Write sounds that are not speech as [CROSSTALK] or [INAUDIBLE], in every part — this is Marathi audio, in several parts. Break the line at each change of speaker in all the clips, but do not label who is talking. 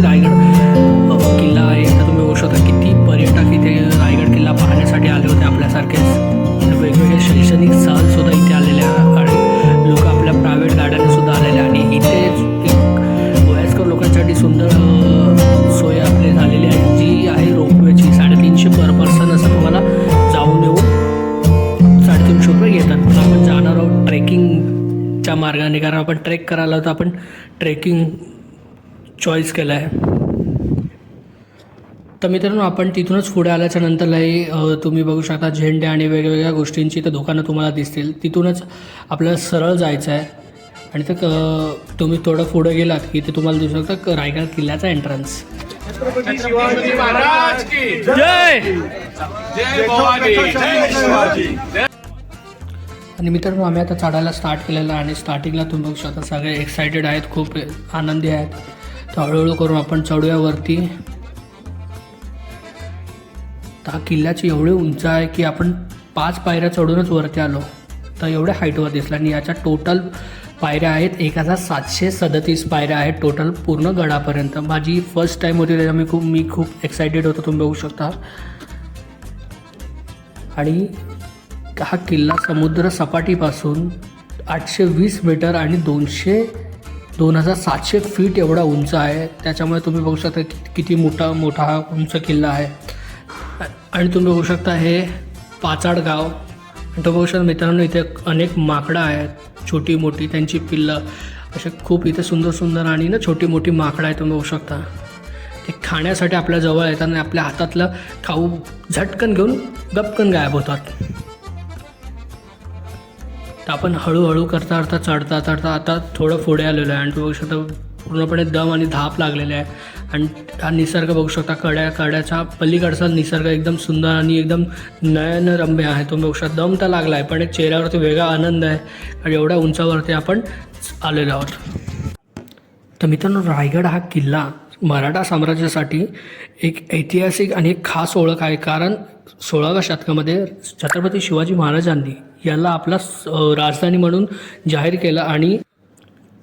की रायगड किल्ला आहे. तर तुम्ही बघू शकता किती पर्यटक इथे रायगड किल्ला पाहण्यासाठी आले होते आपल्यासारखेच. वेगवेगळे शैक्षणिक सहलसुद्धा इथे आलेल्या आणि लोक आपल्या प्रायव्हेट गाड्याने सुद्धा आलेल्या आणि इथे वयस्कर लोकांसाठी सुंदर सोय आपली झालेली आहे. जी आहे रोपवेची साडेतीनशे पर पर्सन असं तुम्हाला जाऊन येऊन साडेतीनशे रुपये घेतात. पण आपण जाणार आहोत ट्रेकिंगच्या मार्गाने. कारण आपण ट्रेक करायला तर आपण ट्रेकिंग चॉईस केलं आहे. तर मित्रांनो आपण तिथूनच पुढे आल्याच्या नंतरलाही तुम्ही बघू शकता झेंडे आणि वेगवेगळ्या गोष्टींची तर दुकानं तुम्हाला दिसतील. तिथूनच आपल्याला सरळ जायचं आहे. आणि ते क- तुम्ही थोडं पुढे गेलात की ते तुम्हाला दिसू शकतं क- रायगड किल्ल्याचा एंट्रन्स
शिवाजी महाराज की
जय!
जय! भवानी! जय शिवाजी!
आणि मित्रांनो आम्ही आता चढायला स्टार्ट केलेलं आहे आणि स्टार्टिंगला तुम्ही बघू शकता सगळे एक्सायटेड आहेत खूप आनंदी आहेत. तर हळूहळू करून आपण चढूया वरती तर हा किल्ल्याची एवढी उंच आहे की आपण पाच पायऱ्या चढूनच वरती आलो. तर एवढ्या हाईटवर दिसला आणि याच्या टोटल पायऱ्या आहेत एक हजार सातशे सदतीस पायऱ्या आहेत. टोटल पूर्ण गडापर्यंत. माझी फर्स्ट टाईम होती त्याच्यामुळे खूप मी खूप एक्सायटेड होतो तुम्ही बघू शकता. आणि हा किल्ला समुद्र सपाटीपासून आठशे वीस मीटर आणि दोनशे दोन हजार सातशे फीट एवढा उंच आहे. त्याच्यामुळे तुम्ही बघू शकता कि किती मोठा मोठा हा उंच किल्ला आहे. आणि तुम्ही बघू शकता हे पाचाड गाव. आणि तो बघू शकता मित्रांनो इथे अनेक माकडं आहेत. छोटी मोठी त्यांची पिल्लं. असे खूप इथे सुंदर सुंदर आणि ना छोटी मोठी माकडं आहे तुम्ही बघू शकता. ते खाण्यासाठी आपल्या जवळ येतात आणि आपल्या हातातलं खाऊ झटकन घेऊन गपकन गायब होतात. आपण हळूहळू करता करता चढता चढता आता थोडं पुढे आलेलो आहे. आणि तो बघू शकता पूर्णपणे दम आणि धाप लागलेले आहे. आणि हा निसर्ग बघू शकता कड्या कड्याच्या पलीकडचा निसर्ग एकदम सुंदर आणि एकदम नयनरम्य आहे. तुम्ही बघू शकता दम तर लागला आहे पण एक चेहऱ्यावरती वेगळा आनंद आहे. आणि एवढ्या उंचावरती आपण आलेलो आहोत. तर मित्रांनो रायगड हा किल्ला मराठा साम्राज्यासाठी एक ऐतिहासिक आणि एक खास ओळख आहे. कारण सोळाव्या शतकामध्ये छत्रपती शिवाजी महाराजांनी याला आपला राजधानी म्हणून जाहीर केला आणि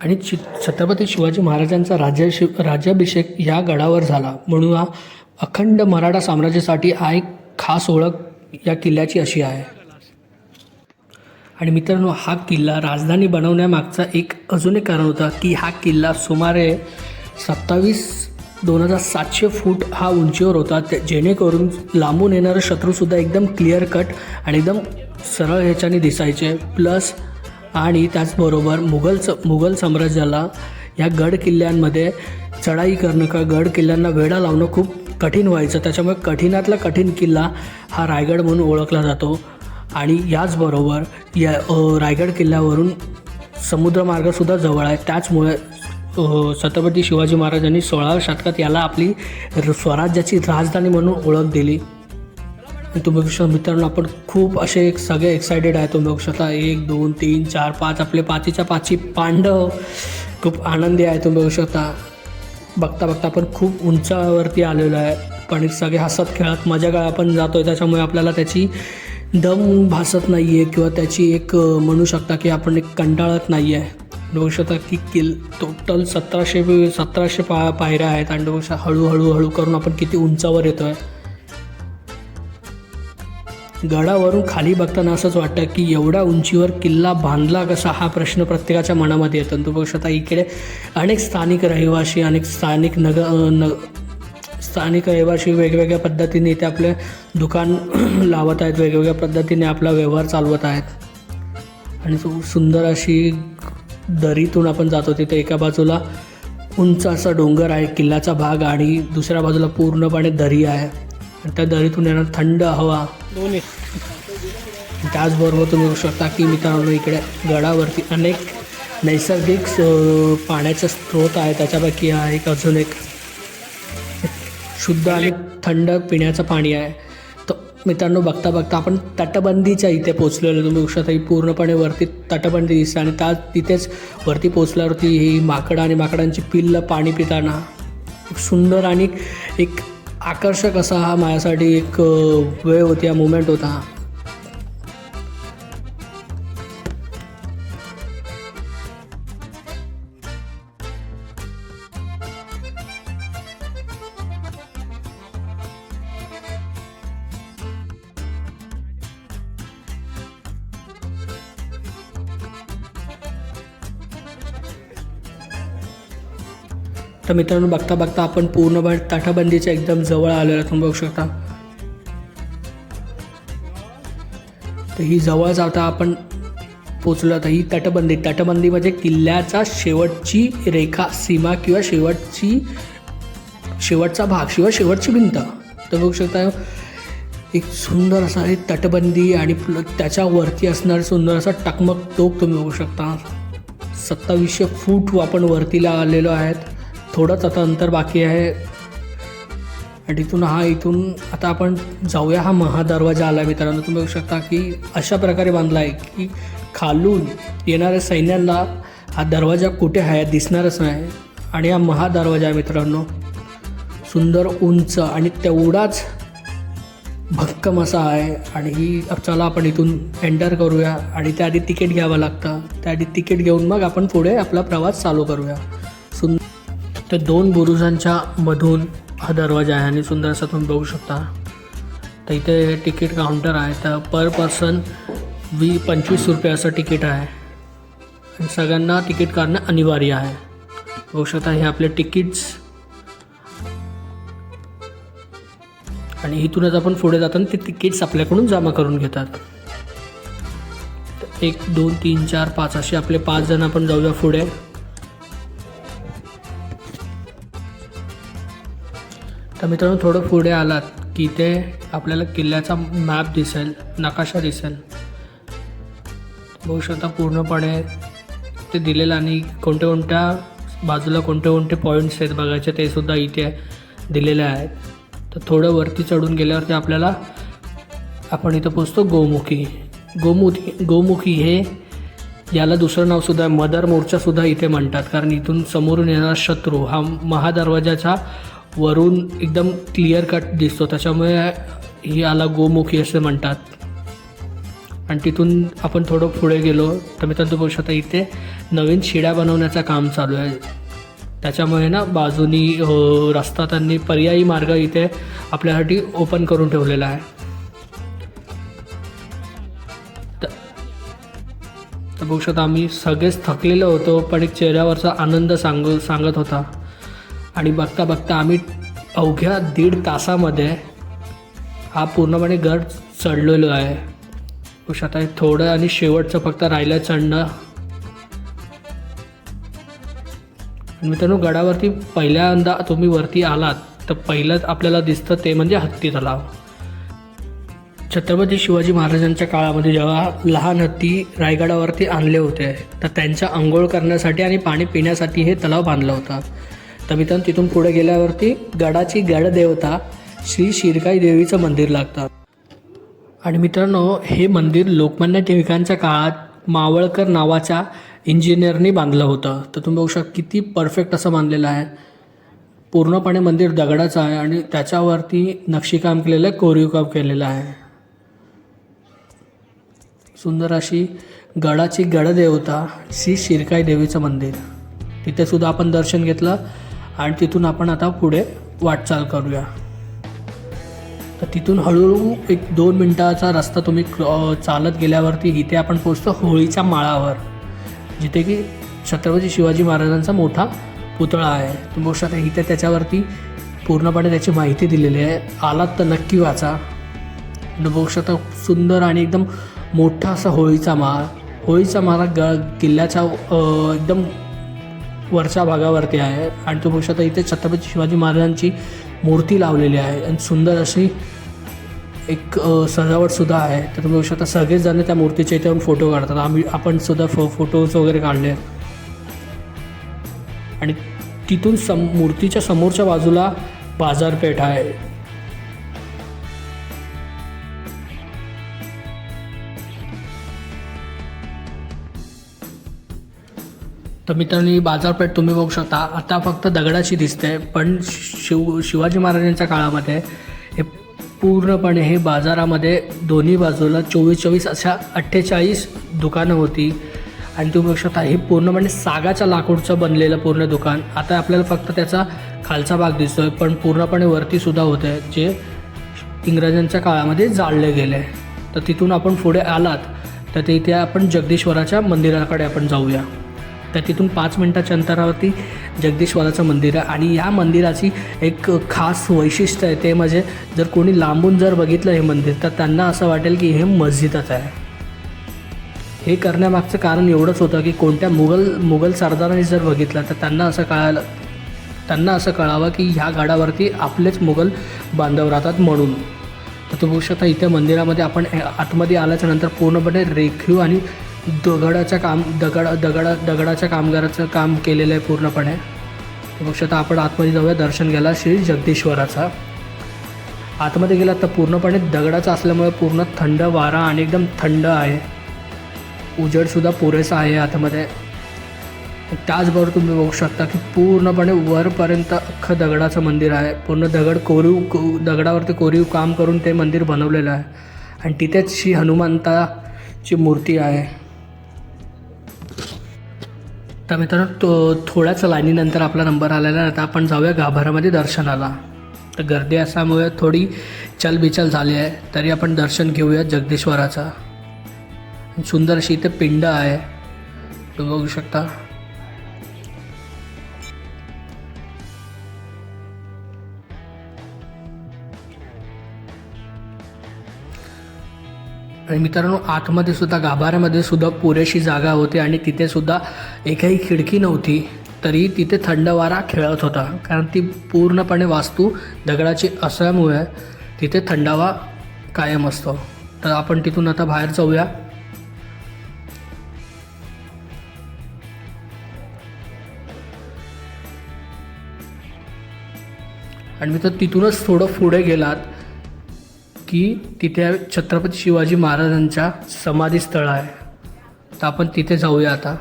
आणि चि छत्रपती शिवाजी महाराजांचा राज्याशि राज्याभिषेक या गडावर झाला. म्हणून हा अखंड मराठा साम्राज्यासाठी हा एक खास ओळख या किल्ल्याची अशी आहे. आणि मित्रांनो हा किल्ला राजधानी बनवण्यामागचा एक अजून एक कारण होता की हा किल्ला सुमारे सत्तावीस दोन हजार सातशे फूट हा उंचीवर होता. जेणेकरून लांबून येणारं शत्रूसुद्धा एकदम क्लिअर कट आणि एकदम सरळ ह्याच्याने दिसायचे. प्लस आणि त्याचबरोबर मुघल स मुघल साम्राज्याला या गड किल्ल्यांमध्ये चढाई करणं का गड किल्ल्यांना वेढा लावणं खूप कठीण व्हायचं. त्याच्यामुळे कठीणातला कठीण किल्ला हा रायगड म्हणून ओळखला जातो. आणि याचबरोबर या रायगड किल्ल्यावरून समुद्रमार्गसुद्धा जवळ आहे. त्याचमुळे छत्रपती शिवाजी महाराजांनी सोळाव्या शतकात याला आपली स्वराज्याची राजधानी म्हणून ओळख दिली. आणि तुम्ही बघू शकता मित्रांनो आपण खूप असे एक सगळे एक्सायटेड आहे. तुम्ही बघू शकता एक दोन तीन चार पाच आपले पाचीच्या पाची पांडव खूप आनंदी आहे. तुम्ही बघू शकता बघता बघता आपण खूप उंचावरती आलेलो आहे. पण सगळे हसत खेळत मजा काय आपण जातो आहे त्याच्यामुळे आपल्याला त्याची दम भासत नाही आहे किंवा त्याची एक म्हणू शकता की आपण एक कंटाळत नाही आहे बघू शकता की किल टोटल सतराशे सतराशे पा पायऱ्या आहेत. आणि बघू शकता हळूहळू हळू करून आपण किती उंचावर येतो आहे गडावरून खाली बघताना असंच वाटतं की एवढ्या उंचीवर किल्ला बांधला कसा? हा प्रश्न प्रत्येकाच्या मनामध्ये येतो. आणि तो बघू शकता इकडे अनेक स्थानिक रहिवासी अनेक स्थानिक नग न स्थानिक रहिवासी वेगवेगळ्या पद्धतीने इथे आपले दुकान [CLEARS THROAT] लावत आहेत. वेगवेगळ्या पद्धतीने आपला व्यवहार चालवत आहेत. आणि सुंदर अशी दरीतून आपण जातो तिथे एका बाजूला उंच असा डोंगर आहे किल्ल्याचा भाग आणि दुसऱ्या बाजूला पूर्णपणे दरी आहे. आणि त्या दरीतून येणार थंड हवा. दोन्ही. त्याचबरोबर तुम्ही बघू शकता की मित्रांनो इकडे गडावरती अनेक नैसर्गिक स- पाण्याचे स्रोत आहे त्याच्यापैकी हा एक अजून एक शुद्ध आणि थंड पिण्याचं पाणी आहे. मित्रांनो बघता बघता आपण तटबंदीच्या इथे पोचलेलो तुम्ही बघू शकता ही पूर्णपणे वरती तटबंदी दिसते आणि त्या तिथेच वरती पोचल्यावरती ही माकडं आणि माकडांची पिल्लं पाणी पिताना सुंदर आणि एक आकर्षक असा हा माझ्यासाठी एक वेळ होती हा मुमेंट होता. तर मित्रांनो बघता बघता आपण पूर्णपणे तटबंदीच्या एकदम जवळ आलेलं आहे, तुम्ही बघू शकता. तर ही जवळ जाता आपण पोचलो. तर ही तटबंदी तटबंदी म्हणजे किल्ल्याचा शेवटची रेखा सीमा किंवा शेवटची शेवटचा भाग किंवा शेवटची भिंत. तर बघू शकता एक सुंदर असा हे तटबंदी आणि त्याच्यावरती असणारं सुंदर असा टकमक टोक तुम्ही बघू शकता. सत्तावीसशे फूट आपण वरतीला आलेलो आहेत. थोडंच आता अंतर बाकी आहे. आणि इथून हा इथून आता आपण जाऊया हा महादरवाजा आला आहे मित्रांनो. तुम्ही बघू शकता की अशा प्रकारे बांधला आहे की खालून येणाऱ्या सैन्यांना हा दरवाजा कुठे आहे दिसणारच नाही. आणि हा महादरवाजा आहे मित्रांनो. सुंदर उंच आणि तेवढाच भक्कम असा आहे. आणि ही चला आपण इथून एंटर करूया. आणि त्याआधी तिकीट घ्यावं लागतं. त्याआधी तिकीट घेऊन मग आपण पुढे आपला प्रवास चालू करूया. तर दोन बुरुजांच्या मधून हा दरवाजा आहे आणि सुंदर असा तुम्ही बघू शकता. तर इथे तिकीट काउंटर आहे. तर पर पर्सन वी पंचवीस रुपये असं तिकीट आहे. आणि सगळ्यांना तिकीट काढणं अनिवार्य आहे. बघू शकता हे आपले तिकीट्स. आणि इथूनच आपण पुढे जाताना ते तिकीट्स आपल्याकडून जमा करून घेतात. एक दोन तीन चार पाच असे आपले पाच जण आपण जाऊया पुढे. तर मित्रांनो थोडं पुढे आलात की ते आपल्याला किल्ल्याचा मॅप दिसेल नकाशा दिसेल. बघू शकता पूर्णपणे ते दिलेलं आणि कोणत्या कोणत्या बाजूला कोणते कोणते पॉईंट्स आहेत बघायचे ते सुद्धा इथे दिलेले आहेत. तर थोडं वरती चढून गेल्यावरती आपल्याला आपण इथं पोचतो गोमुखी. गोमुखी गोमुखी हे याला दुसरं नावसुद्धा आहे. मदर मोर्चासुद्धा इथे म्हणतात. कारण इथून समोरून येणारा शत्रू हा महादरवाजाचा वरून एकदम क्लिअर कट दिसतो. त्याच्यामुळे ही याला गोमुखी असे म्हणतात. आणि तिथून आपण थोडं पुढे गेलो तर मित्रांनो बघू शकता इथे नवीन शिड्या बनवण्याचं काम चालू आहे. त्याच्यामुळे ना बाजूनी रस्ता त्यांनी पर्यायी मार्ग इथे आपल्यासाठी ओपन करून ठेवलेला आहे. त- तर बघू शकता आम्ही सगळेच थकलेलो होतो पण एक चेहऱ्यावरचा आनंद सांगू सांगत होता. आणि बघता बघता आम्ही अवघ्या दीड तासामध्ये हा पूर्णपणे गड चढलेलो आहे. खुश आता हे थोडं आणि शेवटचं फक्त राहिलं चढणं. मित्रांनो गडावरती पहिल्यांदा तुम्ही वरती आलात तर पहिलंच आपल्याला दिसतं ते म्हणजे हत्ती तलाव. छत्रपती शिवाजी महाराजांच्या काळामध्ये जेव्हा लहान हत्ती रायगडावरती आणले होते तर त्यांच्या आंघोळ करण्यासाठी आणि पाणी पिण्यासाठी हे तलाव बांधलं होतं. तर मित्रांनो तिथून पुढे गेल्यावरती गडाची गडदेवता श्री शिरकाई देवीचं मंदिर लागतं. आणि मित्रांनो हे मंदिर लोकमान्य टिळकांच्या काळात मावळकर नावाच्या इंजिनियरनी बांधलं होतं. तर तुम्ही बघू शकता किती परफेक्ट असं बांधलेलं आहे. पूर्णपणे मंदिर दगडाचं आहे आणि त्याच्यावरती नक्षीकाम केलेलं आहे कोरीव काम केलेलं आहे. सुंदर अशी गडाची गडदेवता श्री शिरकाई देवीचं मंदिर. तिथेसुद्धा आपण दर्शन घेतलं. आणि तिथून आपण आता पुढे वाटचाल करूया. तर तिथून हळूहळू एक दोन मिनटाचा रस्ता तुम्ही चालत गेल्यावरती इथे आपण पोचतो होळीच्या माळावर जिथे की छत्रपती शिवाजी महाराजांचा मोठा पुतळा आहे. तुम्ही बघू शकता इथे त्याच्यावरती पूर्णपणे त्याची माहिती दिलेली आहे. आलात तर नक्की वाचा. बघू शकता सुंदर आणि एकदम मोठा असा होळीचा माळ. होळीचा माळा ग किल्ल्याच्या एकदम वरच्या भागावरती आहे. आणि तो बघू शकता इथे छत्रपती शिवाजी महाराजांची मूर्ती लावलेली आहे. आणि सुंदर अशी एक सजावटसुद्धा आहे. तर तुम्ही बघू शकता सगळेच जण त्या मूर्तीच्या इथे येऊन फोटो काढतात. आम्ही आपण सुद्धा फो फोटोज वगैरे काढले. आणि तिथून सम मूर्तीच्या समोरच्या बाजूला बाजारपेठ आहे. तर मित्रांनो ही बाजारपेठ तुम्ही बघू शकता. आता फक्त दगडाची दिसते पण शिव शिवाजी महाराजांच्या काळामध्ये हे पूर्णपणे हे बाजारामध्ये दोन्ही बाजूला चोवीस चोवीस अशा अठ्ठेचाळीस दुकानं होती. आणि तुम्ही बघू शकता हे पूर्णपणे सागाच्या लाकूडचं बनलेलं पूर्ण दुकान. आता आपल्याला फक्त त्याचा खालचा भाग दिसतो आहे पण पूर्णपणे वरतीसुद्धा होतं होते जे इंग्रजांच्या काळामध्ये जाळले गेले. तर तिथून आपण पुढे आलात तर ते इथे आपण जगदीश्वराच्या मंदिराकडे आपण जाऊया. तर तिथून पाच मिनटाच्या अंतरावरती जगदीश्वराचं मंदिर आहे. आणि या मंदिराची एक खास वैशिष्ट्य आहे ते म्हणजे जर कोणी लांबून जर बघितलं हे मंदिर तर त्यांना असं वाटेल की हे मस्जिदच आहे. हे करण्यामागचं कारण एवढंच होतं की कोणत्या मुघल मुघल सरदारांनी जर बघितलं तर त्यांना असं कळालं त्यांना असं कळावं की ह्या गडावरती आपलेच मुघल बांधव राहतात म्हणून. तर तुम्ही शकता इथे मंदिरामध्ये आपण आतमध्ये आल्याच्यानंतर पूर्णपणे रेखीव आणि दगडाचं काम दगड दगडा दगडाच्या कामगाराचं काम केलेलं आहे पूर्णपणे. तर आपण आतमध्ये जाऊया दर्शन घ्यायला श्री जगदीश्वराचा. आतमध्ये गेलात तर पूर्णपणे दगडाचा असल्यामुळे पूर्ण थंड वारा आणि एकदम थंड आहे. उजेडसुद्धा पुरेसा आहे आतमध्ये. त्याचबरोबर तुम्ही बघू शकता की पूर्णपणे वरपर्यंत अख्खं दगडाचं मंदिर आहे. पूर्ण दगड कोरीव को दगडावरती कोरीव काम करून ते मंदिर बनवलेलं आहे. आणि तिथेच श्री हनुमंताची मूर्ती आहे. तर मित्रांनो तो थोड्याच लाईनीनंतर आपला नंबर आलेला आता आपण जाऊया गाभाऱ्यामध्ये दर्शनाला. तर गर्दी असल्यामुळे थोडी चलबिचल झाली आहे. तरी आपण दर्शन घेऊया जगदीश्वराचा. सुंदर अशी इथे पिंड आहे. तुम्ही बघू शकता. आणि मित्रांनो आतमध्ये सुद्धा गाभाऱ्यामध्ये सुद्धा पुरेशी जागा होती आणि तिथे सुद्धा एकही खिडकी नव्हती तरी तिथे थंड वारा खेळत होता. कारण ती पूर्णपणे वास्तू दगडाची असल्यामुळे तिथे थंडावा कायम असतो. तर आपण तिथून आता बाहेर जाऊया. आणि मी तर तिथूनच थोडं पुढे गेलात. की तिथे छत्रपती शिवाजी महाराजांच्या समाधीस्थळ आहे. तर आपण तिथे जाऊया आता.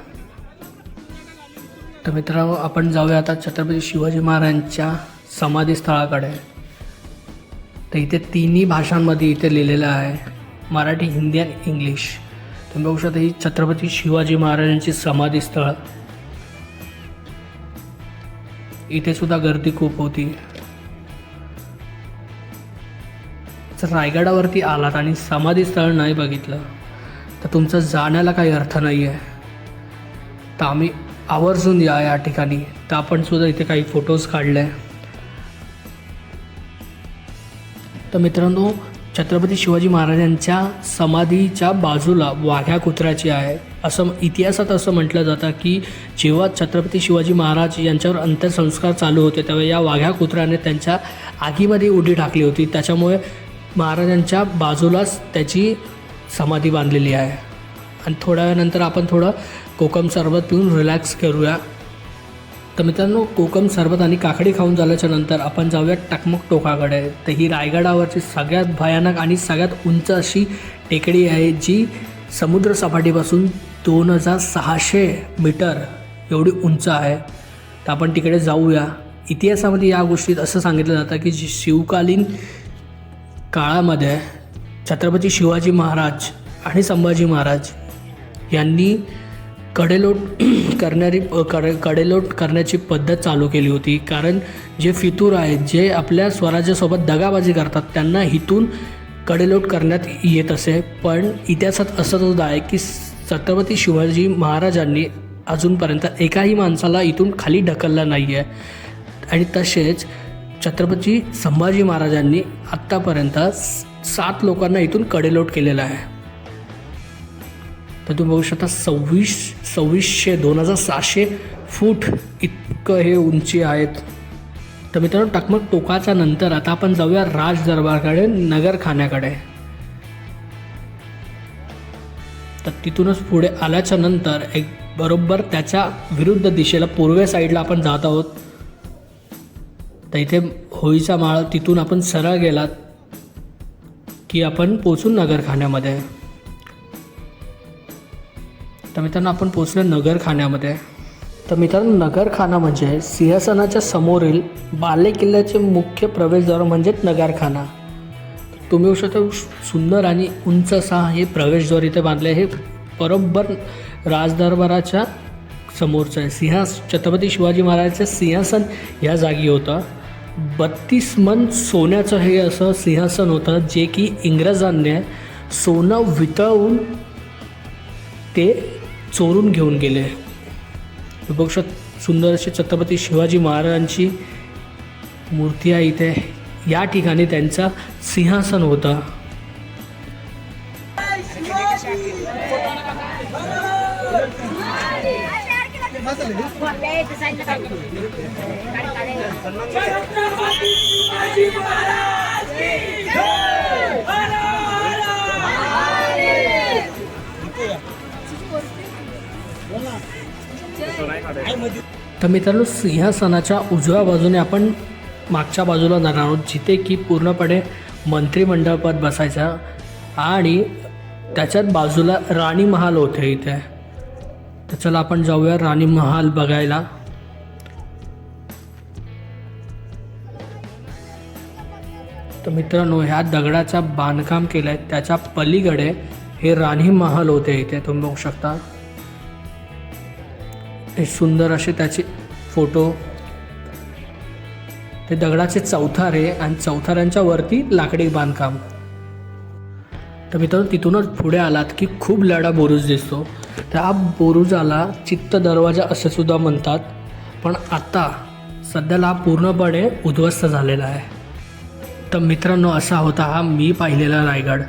तर मित्रांनो आपण जाऊया आता छत्रपती शिवाजी महाराजांच्या समाधीस्थळाकडे. तर इथे तिन्ही भाषांमध्ये इथे लिहिलेलं आहे मराठी हिंदी आणि इंग्लिश. तुम्ही बघू शकता ही छत्रपती शिवाजी महाराजांची समाधीस्थळ. इथे सुद्धा गर्दी खूप होती. रायगडावरती आलात आणि समाधीस्थळ नाही बघितलं तर तुमचं जाण्याला काही अर्थ नाही आहे तर आम्ही आवर्जून या या ठिकाणी. तर आपण सुद्धा इथे काही फोटोज काढले. तर मित्रांनो छत्रपती शिवाजी महाराजांच्या समाधीच्या बाजूला वाघ्या कुत्र्याची आहे. असं इतिहासात असं म्हटलं जातं की जेव्हा छत्रपती शिवाजी महाराज यांच्यावर अंत्यसंस्कार चालू होते तेव्हा या वाघ्या कुत्र्याने त्यांच्या आगीमध्ये उडी टाकली होती. त्याच्यामुळे महाराजांच्या बाजूलाच त्याची समाधी बांधलेली आहे. आणि थोड्या वेळानंतर आपण थोडं कोकम सरबत पिऊन रिलॅक्स करूया. तर मित्रांनो कोकम सरबत आणि काकडी खाऊन झाल्याच्यानंतर आपण जाऊया टकमक टोकाकडे. तर ही रायगडावरची सगळ्यात भयानक आणि सगळ्यात उंच अशी टेकडी आहे जी समुद्र सपाटीपासून दोन हजार सहाशे मीटर एवढी उंच आहे. तर आपण तिकडे जाऊया. इतिहासामध्ये या गोष्टीत असं सांगितलं जातं की जी शिवकालीन काळामध्ये छत्रपती शिवाजी महाराज आणि संभाजी महाराज यांनी कडेलोट [CLEARS THROAT] करणारी कडे कडेलोट करण्याची पद्धत चालू केली होती. कारण जे फितूर आहेत जे आपल्या स्वराज्यासोबत दगाबाजी करतात त्यांना इथून कडेलोट करण्यात येत असे. पण इतिहासात असं सुद्धा आहे की छत्रपती शिवाजी महाराजांनी अजूनपर्यंत एकाही माणसाला इथून खाली ढकललं नाही आहे आणि तसेच छत्रपती संभाजी महाराजांनी आत्तापर्यंत स- सात लोकांना इथून कडेलोट केलेला आहे. तर तुम्ही बघू शकता सव्वीस सव्वीसशे दोन हजार सहाशे फूट इतकं हे उंची आहेत. तर मित्रांनो टकमक टोकाच्या नंतर आता आपण जाऊया राज दरबारकडे नगरखान्याकडे. तर तिथूनच पुढे आल्याच्यानंतर एक बरोबर त्याच्या विरुद्ध दिशेला पूर्वे साईडला आपण जात आहोत. तर इथे होळीचा माळ तिथून आपण सरळ गेलात की आपण पोचून नगरखान्यामध्ये. तर मित्रांनो आपण पोचलो नगरखान्यामध्ये. तर मित्रांनो नगरखाना म्हणजे सिंहासनाच्या समोरील बाले किल्ल्याचे मुख्य प्रवेशद्वार म्हणजेच नगरखाना. तुम्ही होऊ शकता सुंदर आणि उंच असा हे प्रवेशद्वार इथे बांधले हे बरोबर राजदरबाराच्या समोरचं आहे. सिंहास छत्रपती शिवाजी महाराजांचं सिंहासन ह्या जागी होतं. बत्तीस मन सोन्याचं हे असं सिंहासन होतं जे की इंग्रजांनी सोनं वितळवून ते चोरून घेऊन गेले. हे बघू सुंदर अशी छत्रपती शिवाजी महाराजांची मूर्ती आहे इथे. या ठिकाणी त्यांचं सिंहासन होतं. तर मित्रांनो सिंहासनाच्या उजव्या बाजूने आपण मागच्या बाजूला जाणार आहोत जिथे की पूर्णपणे मंत्रिमंडळपद बसायचा आणि त्याच्यात बाजूला राणी महाल होते इथे. तर चला आपण जाऊया राणी महाल बघायला. तर मित्रांनो ह्या दगडाचा बांधकाम केलं आहे त्याच्या पलीकडे हे राणी महाल होते इथे. तुम्ही बघू शकता. हे सुंदर असे त्याचे फोटो. ते दगडाचे चौथारे आणि चौथाऱ्यांच्या वरती लाकडी बांधकाम. तर मित्रांनो तिथूनच पुढे आलात की खूप लढा बोरुज दिसतो. त्या बोरुजाला चित्त दरवाजा असे सुद्धा म्हणतात. पण आता सध्याला हा पूर्णपणे उद्ध्वस्त झालेला आहे. तर मित्रांनो असा होता हा मी पाहिलेला रायगड.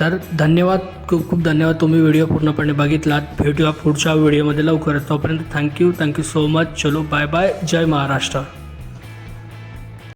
तर धन्यवाद खूप खूप धन्यवाद. तुम्ही व्हिडिओ पूर्णपणे बघितलात. भेटूया पुढच्या व्हिडिओमध्ये लवकरच. तोपर्यंत thank you thank you so much चलो बाय बाय जय महाराष्ट्र.